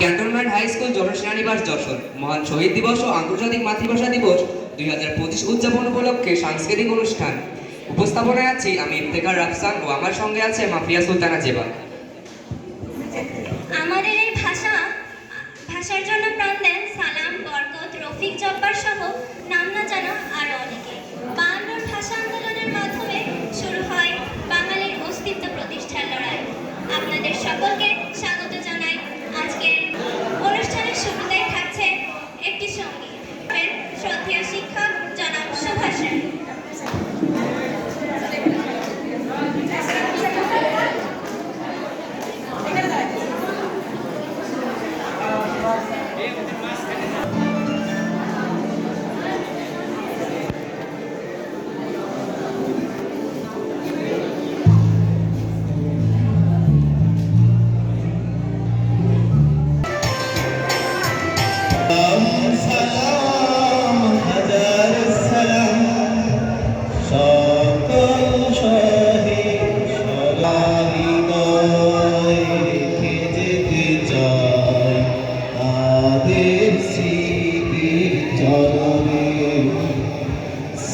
Cantonment high school জনসেনানিবাস যশোর। মহান শহীদ দিবস ও আন্তর্জাতিক মাতৃভাষা দিবস দুই হাজার পঁচিশ উদযাপন উপলক্ষে সাংস্কৃতিক অনুষ্ঠান। উপস্থাপনায় আছি আমি ইফতেখার রাফসান ও আমার সঙ্গে আছে মাফিয়া সুলতানা জেবা।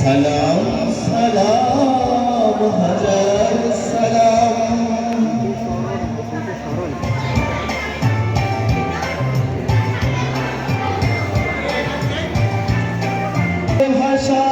সালাম সালাম হাজার সালাম। ভাষায়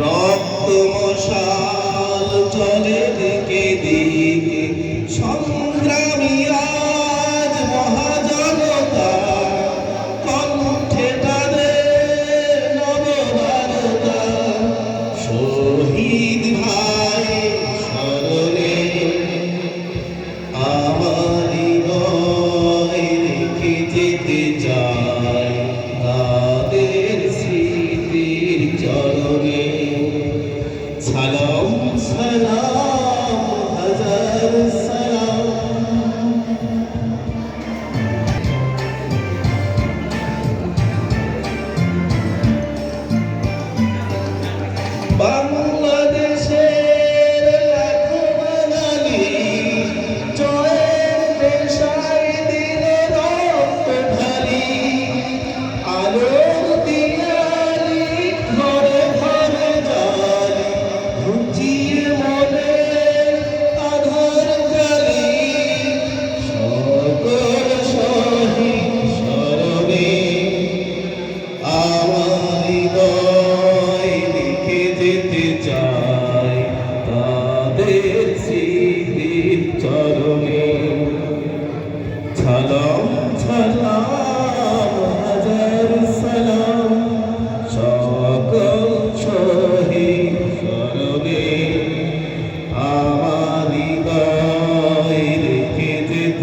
রক্ত মশাল চলে দিকে দিকে। সংগ্রামী আজ মহাজনতা কণ্ঠে তাদের নবভারতা শহীদ Israel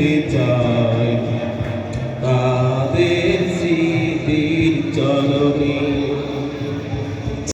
create uh,